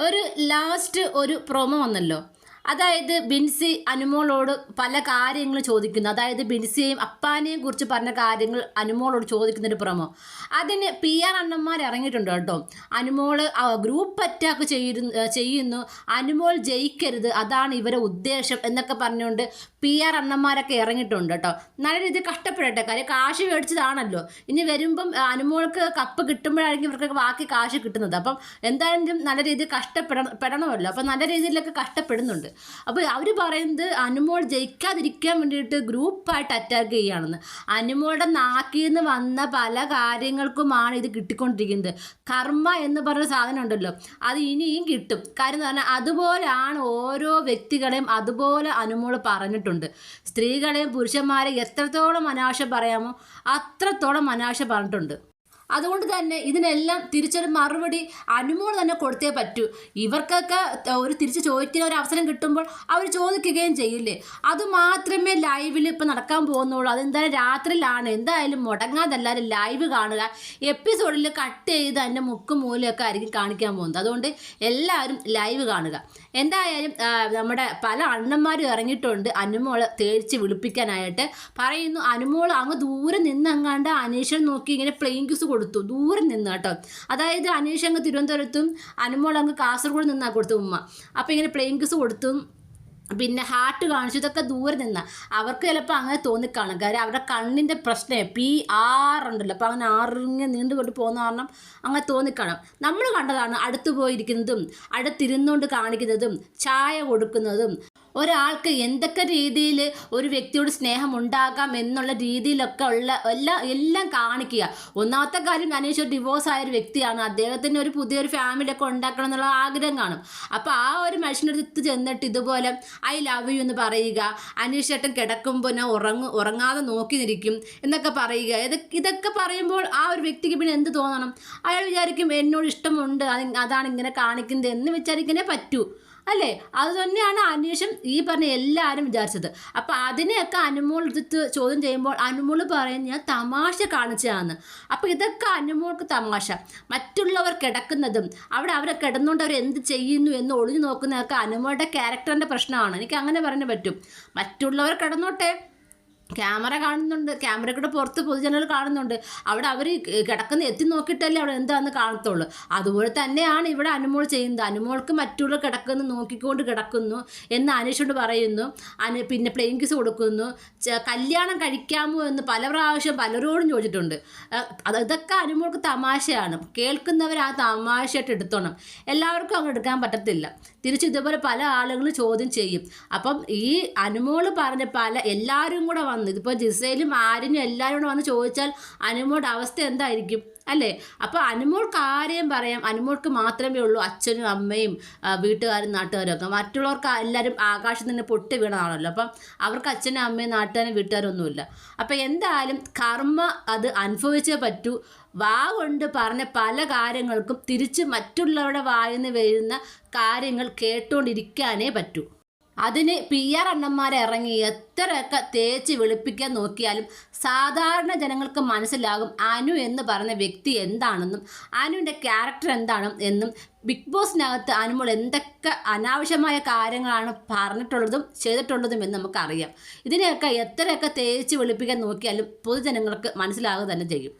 ഒരു ലാസ്റ്റ് ഒരു പ്രൊമോ വന്നല്ലോ. അതായത് ബിൻസി അനുമോളോട് പല കാര്യങ്ങൾ ചോദിക്കുന്നു. അതായത് ബിൻസിയെയും അപ്പാനെയും കുറിച്ച് പറഞ്ഞ കാര്യങ്ങൾ അനുമോളോട് ചോദിക്കുന്നൊരു പ്രമോ അതിന് പി ആർ അണ്ണന്മാർ ഇറങ്ങിയിട്ടുണ്ട് കേട്ടോ. അനുമോൾ ഗ്രൂപ്പ് അറ്റാക്ക് ചെയ്യുന്നു ചെയ്യുന്നു. അനുമോൾ ജയിക്കരുത് അതാണ് ഇവരെ ഉദ്ദേശം എന്നൊക്കെ പറഞ്ഞുകൊണ്ട് പി ആർ അണ്ണന്മാരൊക്കെ ഇറങ്ങിയിട്ടുണ്ട് കേട്ടോ. നല്ല രീതിയിൽ കഷ്ടപ്പെടട്ടെ. കാര്യം കാശ് മേടിച്ചതാണല്ലോ. ഇനി വരുമ്പം അനുമോൾക്ക് കപ്പ് കിട്ടുമ്പോഴായിരിക്കും ഇവർക്ക് ബാക്കി കാശ് കിട്ടുന്നത്. അപ്പം എന്തായാലും നല്ല രീതിയിൽ കഷ്ടപ്പെടണം പെടണമല്ലോ. അപ്പം നല്ല രീതിയിലൊക്കെ കഷ്ടപ്പെടുന്നുണ്ട്. അപ്പോൾ അവർ പറയുന്നത് അനുമോൾ ജയിക്കാതിരിക്കാൻ വേണ്ടിയിട്ട് ഗ്രൂപ്പായിട്ട് അറ്റാക്ക് ചെയ്യുകയാണെന്ന്. അനുമോളുടെ നാക്കിൽ നിന്ന് വന്ന പല കാര്യങ്ങൾക്കുമാണ് ഇത് കിട്ടിക്കൊണ്ടിരിക്കുന്നത്. കർമ്മ എന്ന് പറഞ്ഞ സാധനം ഉണ്ടല്ലോ അത് ഇനിയും കിട്ടും. കാര്യം എന്ന് പറഞ്ഞാൽ അതുപോലെയാണ് ഓരോ വ്യക്തികളെയും അതുപോലെ അനുമോൾ പറഞ്ഞിട്ടുണ്ട്. സ്ത്രീകളെയും പുരുഷന്മാരെയും എത്രത്തോളം അനാശ പറയാമോ അത്രത്തോളം അനാശ പറഞ്ഞിട്ടുണ്ട്. അതുകൊണ്ട് തന്നെ ഇതിനെല്ലാം തിരിച്ചൊരു മറുപടി അനുമോൾ തന്നെ കൊടുത്തേ പറ്റൂ. ഇവർക്കൊക്കെ ഒരു തിരിച്ച് ചോദിക്കുന്ന ഒരു അവസരം കിട്ടുമ്പോൾ അവർ ചോദിക്കുകയും ചെയ്യില്ലേ? അതുമാത്രമേ ലൈവിൽ ഇപ്പം നടക്കാൻ പോകുന്നുള്ളൂ. അതെന്തായാലും രാത്രിയിലാണ്. എന്തായാലും മുടങ്ങാതെ എല്ലാവരും ലൈവ് കാണുക. എപ്പിസോഡിൽ കട്ട് ചെയ്ത് തന്നെ മുക്കും മൂലയൊക്കെ ആയിരിക്കും കാണിക്കാൻ പോകുന്നത്. അതുകൊണ്ട് എല്ലാവരും ലൈവ് കാണുക. എന്തായാലും നമ്മുടെ പല അണ്ണന്മാരും ഇറങ്ങിയിട്ടുണ്ട്. അനുമോളെ തേടിച്ച് വിളിപ്പിക്കാനായിട്ട്. പറയുന്നു അനുമോൾ അങ്ങ് ദൂരെ നിന്നങ്ങാണ്ട് അനീഷൻ നോക്കി ഇങ്ങനെ പ്ലെയിൻ ക്യൂസ് കൊടുത്തു. ദൂരെ നിന്ന് കേട്ടോ അതായത് അനീഷ് അങ്ങ് തിരുവനന്തപുരത്തും അനുമോൾ അങ്ങ് കാസർഗോഡ് നിന്നാണ് കൊടുത്തു ഉമ്മ. അപ്പോൾ ഇങ്ങനെ പ്ലെയിൻ കിസ് കൊടുത്തും പിന്നെ ഹാർട്ട് കാണിച്ചു. ഇതൊക്കെ ദൂരെ നിന്ന്. അവർക്ക് ചിലപ്പോൾ അങ്ങനെ തോന്നിക്കാണും. കാര്യം അവരുടെ കണ്ണിന്റെ പ്രശ്നമേ പി ആറുണ്ടല്ലോ അപ്പോൾ അങ്ങനെ ആറിങ്ങനെ നീണ്ടുകൊണ്ട് പോകുന്ന കാരണം അങ്ങനെ തോന്നിക്കാണും. നമ്മൾ കണ്ടതാണ് അടുത്ത് പോയിരിക്കുന്നതും അടുത്തിരുന്നുകൊണ്ട് കാണിക്കുന്നതും ചായ കൊടുക്കുന്നതും ഒരാൾക്ക് എന്തൊക്കെ രീതിയിൽ ഒരു വ്യക്തിയോട് സ്നേഹം ഉണ്ടാകാം എന്നുള്ള രീതിയിലൊക്കെ ഉള്ള എല്ലാ എല്ലാം കാണിക്കുക. ഒന്നാമത്തെ കാര്യം അനീഷ് ഒരു ഡിവോഴ്സ് ആയ ഒരു വ്യക്തിയാണ്. അദ്ദേഹത്തിന് ഒരു പുതിയൊരു ഫാമിലി ഒക്കെ ഉണ്ടാക്കണം എന്നുള്ള ആഗ്രഹം കാണും. അപ്പോൾ ആ ഒരു മനുഷ്യന്റെ ചെന്നിട്ട് ഇതുപോലെ ഐ ലവ് യു എന്ന് പറയുക അനീഷ് ചേട്ടൻ കിടക്കുമ്പോൾ ഞാൻ ഉറങ്ങു ഉറങ്ങാതെ നോക്കി നിൽക്കും എന്നൊക്കെ പറയുക. ഇതൊക്കെ പറയുമ്പോൾ ആ ഒരു വ്യക്തിക്ക് പിന്നെ എന്ത് തോന്നണം? അയാൾ വിചാരിക്കും എന്നോട് ഇഷ്ടമുണ്ട് അതാണ് ഇങ്ങനെ കാണിക്കുന്നത് എന്ന് വിചാരിക്കുന്നേ പറ്റൂ. അല്ലേ? അത് തന്നെയാണ് അന്വേഷണം ഈ പറഞ്ഞ എല്ലാവരും വിചാരിച്ചത്. അപ്പം അതിനെയൊക്കെ അനുമോൾ എടുത്ത് ചോദ്യം ചെയ്യുമ്പോൾ അനുമോൾ പറയും ഞാൻ തമാശ കാണിച്ചതാണ്. അപ്പോൾ ഇതൊക്കെ അനുമോൾക്ക് തമാശ. മറ്റുള്ളവർ കിടക്കുന്നതും അവിടെ അവരെ കിടന്നുകൊണ്ട് അവർ എന്ത് ചെയ്യുന്നു എന്ന് ഒളിഞ്ഞു നോക്കുന്നതൊക്കെ അനുമോളുടെ ക്യാരക്ടറിന്റെ പ്രശ്നമാണ്. എനിക്ക് അങ്ങനെ പറഞ്ഞു പറ്റും. മറ്റുള്ളവർ കിടന്നോട്ടെ. ക്യാമറ കാണുന്നുണ്ട്. ക്യാമറ കൂടെ പുറത്ത് പൊതുജനങ്ങൾ കാണുന്നുണ്ട്. അവിടെ അവർ കിടക്കുന്ന എത്തി നോക്കിയിട്ടല്ലേ അവിടെ എന്താണെന്ന് കാണത്തുള്ളൂ. അതുപോലെ തന്നെയാണ് ഇവിടെ അനുമോൾ ചെയ്യുന്നത്. അനുമോൾക്ക് മറ്റുള്ള കിടക്കുന്നു നോക്കിക്കൊണ്ട് കിടക്കുന്നു എന്ന് അനീഷോട് പറയുന്നു. അനു പിന്നെ പ്ലെയിൻ കിസ് കൊടുക്കുന്നു. കല്യാണം കഴിക്കാമോ എന്ന് പല പ്രാവശ്യം പലരോടും ചോദിച്ചിട്ടുണ്ട്. അത് ഇതൊക്കെ അനുമോൾക്ക് തമാശയാണ്. കേൾക്കുന്നവർ ആ തമാശയായിട്ട് എടുത്തോണം. എല്ലാവർക്കും അങ്ങ് എടുക്കാൻ പറ്റത്തില്ല. തിരിച്ച് ഇതുപോലെ പല ആളുകളും ചോദ്യം ചെയ്യും. അപ്പം ഈ അനുമോൾ പറഞ്ഞ പല എല്ലാവരും കൂടെ വന്നു ഇതിപ്പോൾ ജിസയിലും ആരിനും എല്ലാവരും കൂടെ വന്ന് ചോദിച്ചാൽ അനുമോളുടെ അവസ്ഥ എന്തായിരിക്കും? അല്ലേ? അപ്പോൾ അനുമോൾക്ക് ആരെയും പറയാം. അനുമോൾക്ക് മാത്രമേ ഉള്ളൂ അച്ഛനും അമ്മയും വീട്ടുകാരും നാട്ടുകാരും ഒക്കെ. മറ്റുള്ളവർക്ക് എല്ലാവരും ആകാശത്ത് നിന്ന് പൊട്ടി വീണതാണല്ലോ. അപ്പം അവർക്ക് അച്ഛനും അമ്മയും നാട്ടുകാരും വീട്ടുകാരും ഒന്നുമില്ല. അപ്പോൾ എന്തായാലും കർമ്മ അത് അനുഭവിച്ചേ പറ്റൂ. വാ കൊണ്ട് പറഞ്ഞ പല കാര്യങ്ങൾക്കും തിരിച്ച് മറ്റുള്ളവരുടെ വായിൽ നിന്ന് വരുന്ന കാര്യങ്ങൾ കേട്ടുകൊണ്ടിരിക്കാനേ പറ്റൂ. അതിന് പി ആർ അണ്ണന്മാരെ ഇറങ്ങി എത്രയൊക്കെ തേച്ച് വെളുപ്പിക്കാൻ നോക്കിയാലും സാധാരണ ജനങ്ങൾക്ക് മനസ്സിലാകും അനു എന്ന് പറഞ്ഞ വ്യക്തി എന്താണെന്നും അനുവിന്റെ ക്യാരക്ടർ എന്താണെന്നും എന്നും ബിഗ് ബോസിനകത്ത് അനുമോൾ എന്തൊക്കെ അനാവശ്യമായ കാര്യങ്ങളാണ് പറഞ്ഞിട്ടുള്ളതും ചെയ്തിട്ടുള്ളതും എന്ന് നമുക്കറിയാം. ഇതിനെയൊക്കെ എത്രയൊക്കെ തേച്ച് വെളുപ്പിക്കാൻ നോക്കിയാലും പൊതുജനങ്ങൾക്ക് മനസ്സിലാകുക തന്നെ ചെയ്യും.